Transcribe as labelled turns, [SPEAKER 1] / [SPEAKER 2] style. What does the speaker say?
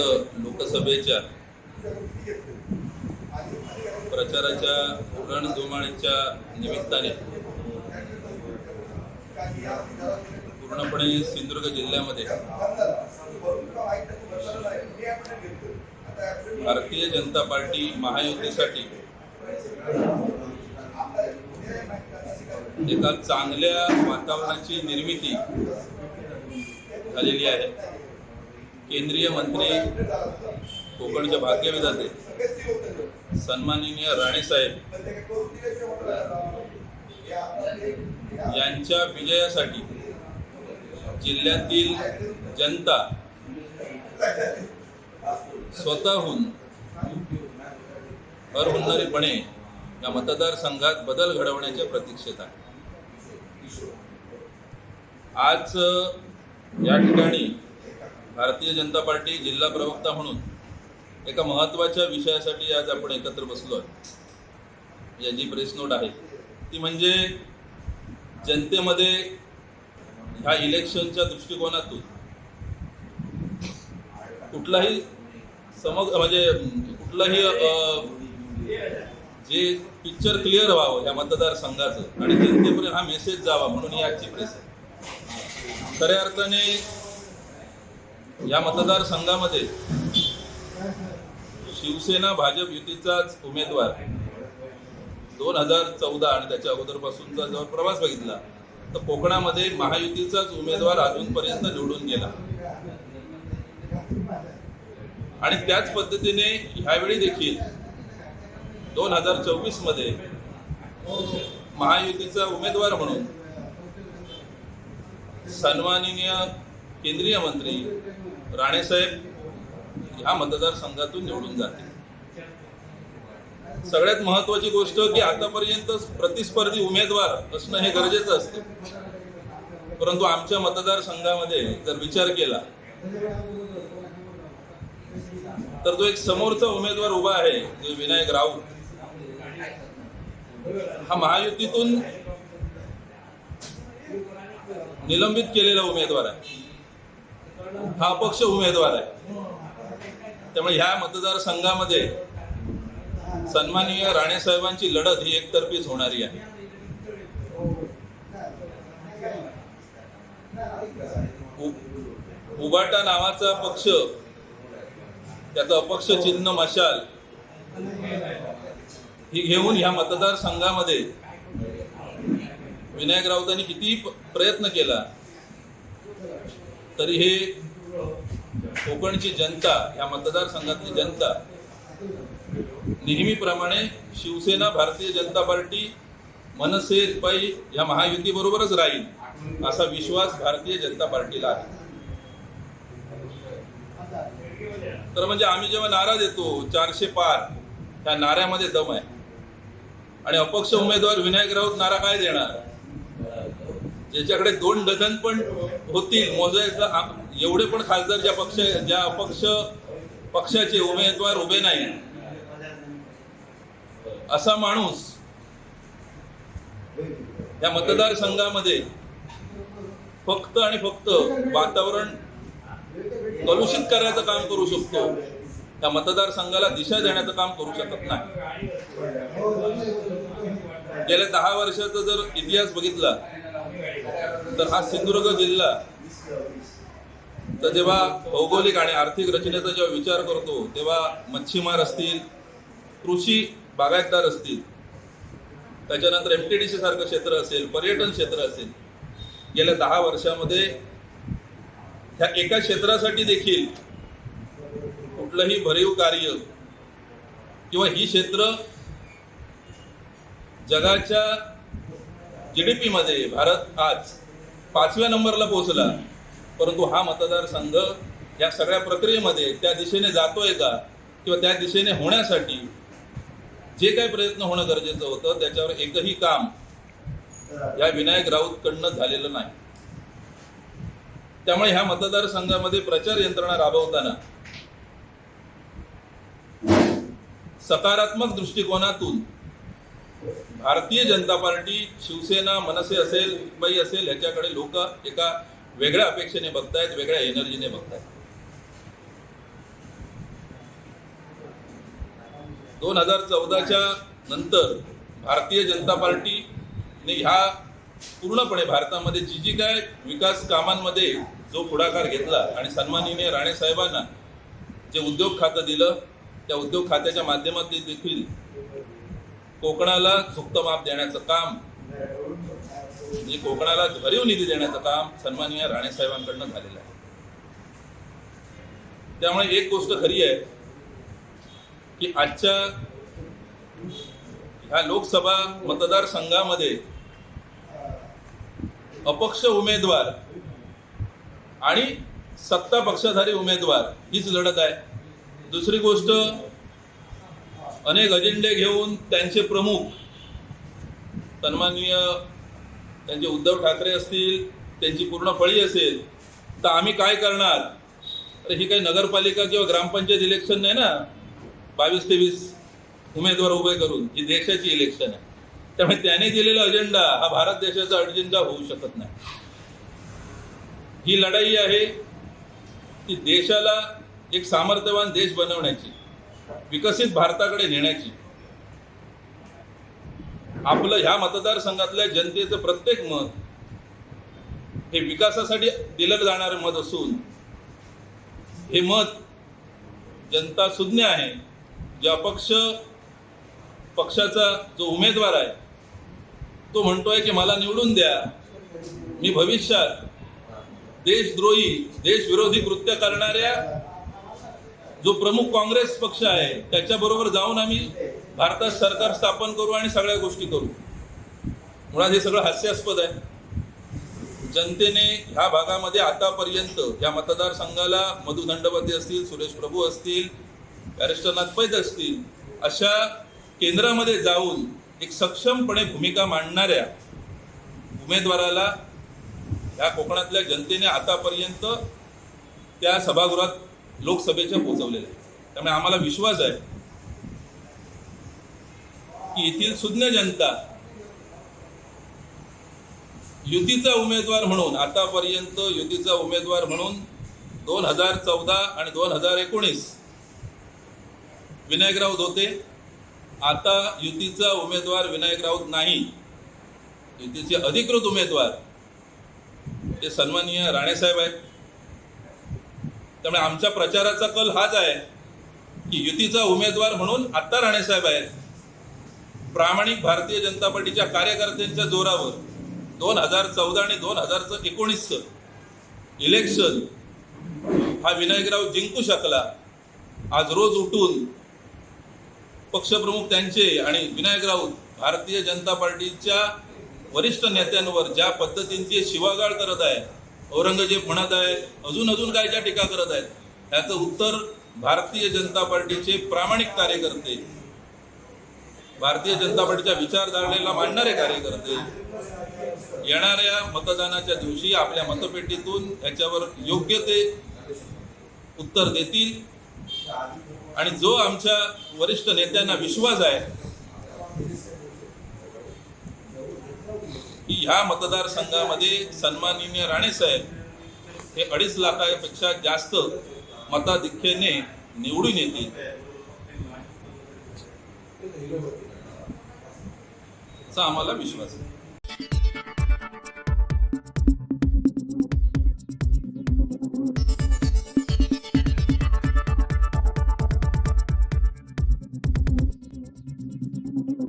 [SPEAKER 1] लोकसभेच्या प्रचाराच्या रणधुमाळीच्या निमित्ताने पूर्णपणे सिंधुदुर्ग जिल्ह्यामध्ये भारतीय जनता पार्टी महायुतीसाठी एका चांगल्या वातावरणाची निर्मिती झालेली आहे. केंद्रीय मंत्री कोकणचे भाग्यविधाते सन्माननीय राणेसाहेब यांच्या विजयासाठी जिल्ह्यातील जनता स्वतःहून हरहुन्नरीपणे या मतदारसंघात बदल घडवण्याच्या प्रतीक्षेत आहे. आज या ठिकाणी भारतीय जनता पार्टी जिल्हा प्रवक्ता म्हणून एका महत्त्वाच्या विषयासाठी आज आपण एकत्र बसलो आहे या जी प्रेस नोट आहे. ती म्हणजे जनतेमध्ये ह्या इलेक्शनच्या दृष्टिकोनातून कुठलाही समग म्हणजे कुठलाही जे पिक्चर क्लिअर व्हावं या मतदारसंघाचं आणि जनतेपर्यंत हा मेसेज जावा म्हणून ही आजची प्रेस आहे. खऱ्या अर्थाने या मतदारसंघामध्ये शिवसेना भाजप युतीचाच उमेदवार दोन हजार चौदा आणि त्याच्या अगोदरपासूनचा जेव्हा प्रवास बघितला तर कोकणामध्ये महायुतीचाच उमेदवार अजूनपर्यंत निवडून गेला. आणि त्याच पद्धतीने ह्यावेळी देखील दोन हजार चोवीसमध्ये महायुतीचा उमेदवार म्हणून सन्माननीय केंद्रीय मंत्री राणेसाहेब ह्या मतदारसंघातून निवडून जातील. सगळ्यात महत्वाची गोष्ट की आतापर्यंत प्रतिस्पर्धी उमेदवार असणं हे गरजेचं असतं. परंतु आमच्या मतदारसंघामध्ये जर विचार केला तर तो एक समोरचा उमेदवार उभा आहे जो विनायक राऊत. हा महायुतीतून निलंबित केलेला उमेदवार आहे. हा अपक्ष उमेदवार आहे. त्यामुळे ह्या मतदारसंघामध्ये सन्माननीय राणे साहेबांची लढत ही एकतर्फीच होणारी आहे. उ- उबाटा नावाचा पक्ष त्याचं अपक्ष चिन्ह मशाल ही घेऊन ह्या मतदारसंघामध्ये विनायक राऊतांनी किती प्रयत्न केला तरी हे कोकणची जनता या मतदारसंघातली जनता नेहमीप्रमाणे शिवसेना भारतीय जनता पार्टी मनसे पायी या महायुती बरोबरच राहील असा विश्वास भारतीय जनता पार्टीला आहे. तर म्हणजे आम्ही जेव्हा नारा देतो चारशे पार त्या नाऱ्यामध्ये दम आहे. आणि अपक्ष उमेदवार विनायक राऊत नारा काय देणार? ज्याच्याकडे दोन डझन पण होतील मोजायचं एवढे पण खासदार ज्या पक्ष ज्या अपक्ष पक्षाचे उमेदवार उभे नाही असा माणूस या मतदारसंघामध्ये फक्त आणि फक्त वातावरण कलुषित करायचं काम करू शकतो त्या मतदारसंघाला दिशा देण्याचं काम करू शकत नाही. गेल्या दहा वर्षाचा जर इतिहास बघितला तर हा सिंधुदुर्ग जिल्हा तर जेव्हा भौगोलिक आणि आर्थिक रचनेचा जेव्हा विचार करतो तेव्हा मच्छीमार असतील कृषी बागायतदार असतील त्याच्यानंतर एम टी डी सी सारखं क्षेत्र असेल पर्यटन क्षेत्र असेल गेल्या दहा वर्षामध्ये ह्या एका क्षेत्रासाठी देखील कुठलंही भरीव कार्य किंवा ही क्षेत्र जगाच्या जी डी मध्ये भारत आज पाचव्या नंबरला पोहोचला. परंतु हा मतदारसंघ या सगळ्या प्रक्रियेमध्ये त्या दिशेने जातोय का? किंवा त्या दिशेने होण्यासाठी जे काही प्रयत्न होणं गरजेचं होतं त्याच्यावर एकही काम या विनायक राऊतकडनं झालेलं नाही. त्यामुळे ह्या मतदारसंघामध्ये प्रचार यंत्रणा राबवताना सकारात्मक दृष्टिकोनातून भारतीय जनता पार्टी शिवसेना मनसे असेल मुंबई असेल ह्याच्याकडे लोक एका वेगळ्या अपेक्षेने बघतायत वेगळ्या एनर्जीने बघतायत. दोन हजार चौदाच्या नंतर भारतीय जनता पार्टीने ह्या पूर्णपणे भारतामध्ये जी जी काय विकास कामांमध्ये जो पुढाकार घेतला आणि सन्माननीय राणे साहेबांना जे उद्योग खातं दिलं त्या उद्योग खात्याच्या माध्यमातून देखील कोकणाला झुकतं माप देण्याचं काम. म्हणजे कोकणाला भरीव निधी देण्याचं काम सन्माननीय राणेसाहेबांकडनं झालेलं आहे. त्यामुळे एक गोष्ट खरी आहे की आजच्या ह्या लोकसभा मतदारसंघामध्ये अपक्ष उमेदवार आणि सत्ता पक्षाधारी उमेदवार हीच लढत आहे. दुसरी गोष्ट अनेक अजेंडे घेऊन त्यांचे प्रमुख सन्माननीय त्यांचे उद्धव ठाकरे असतील त्यांची पूर्ण फळी असेल तर आम्ही काय करणार? अरे ही काही नगरपालिका किंवा ग्रामपंचायत इलेक्शन नाही ना? बावीस तेवीस उमेदवार उभे करून ही देशाची इलेक्शन आहे. त्यामुळे त्याने दिलेला अजेंडा हा भारत देशाचा अजेंडा होऊ शकत नाही. ही लढाई आहे ती देशाला एक सामर्थ्यवान देश बनवण्याची. विकसित भारताकडे नेण्याची. आपलं ह्या मतदारसंघातल्या जनतेचं प्रत्येक मत हे विकासासाठी दिलं जाणारं मत असून हे मत जनता सुज्ञ आहे. जे अपक्ष पक्षाचा जो उमेदवार आहे तो म्हणतोय की मला निवडून द्या. मी भविष्यात देशद्रोही देशविरोधी कृत्य करणाऱ्या जो प्रमुख काँग्रेस पक्ष आहे त्याच्याबरोबर जाऊन आम्ही भारतात सरकार स्थापन करू आणि सगळ्या गोष्टी करू. मुळात हे सगळं हास्यास्पद आहे. जनतेने ह्या भागामध्ये आतापर्यंत या मतदारसंघाला मधु दंडपती असतील सुरेश प्रभू असतील बॅरिस्टरनाथ पैद असतील अशा केंद्रामध्ये जाऊन एक सक्षमपणे भूमिका मांडणाऱ्या उमेदवाराला ह्या कोकणातल्या जनतेने आतापर्यंत त्या सभागृहात लोकसभेच्या पोहोचवलेल्या आहेत. त्यामुळे आम्हाला विश्वास आहे की येथील सुज्ञ जनता युतीचा उमेदवार म्हणून आतापर्यंत युतीचा उमेदवार म्हणून दोन हजार चौदा आणि दोन हजार एकोणीस विनायक राऊत होते. आता युतीचा उमेदवार विनायक राऊत नाही. युतीचे अधिकृत उमेदवार ते सन्माननीय राणेसाहेब आहेत. त्यामुळे आमच्या प्रचाराचा कल हाच आहे की युतीचा उमेदवार म्हणून आत्ता राणेसाहेब आहेत. प्रामाणिक भारतीय जनता पार्टीच्या कार्यकर्त्यांच्या जोरावर दोन हजार चौदा आणि दोन हजार एकोणीसचं इलेक्शन हा विनायकराव जिंकू शकला. आज रोज उठून पक्षप्रमुख त्यांचे आणि विनायक राऊत भारतीय जनता पार्टीच्या वरिष्ठ नेत्यांवर ज्या पद्धतींची शिवागाळ करत आहे औरंगजेब म्हणत आहे अजून अजून काय ज्या टीका करत आहेत? याचं उत्तर भारतीय जनता पार्टीचे प्रामाणिक कार्यकर्ते भारतीय जनता पार्टीच्या विचारधारणेला मांडणारे कार्यकर्ते येणाऱ्या मतदानाच्या दिवशी आपल्या मतपेटीतून याच्यावर योग्य ते उत्तर देतील. आणि जो आमच्या वरिष्ठ नेत्यांना विश्वास आहे की ह्या मतदारसंघामध्ये सन्माननीय राणेसाहेब हे अडीच लाखापेक्षा जास्त मताधिक्याने निवडून येतील. आम्हाला विश्वास आहे.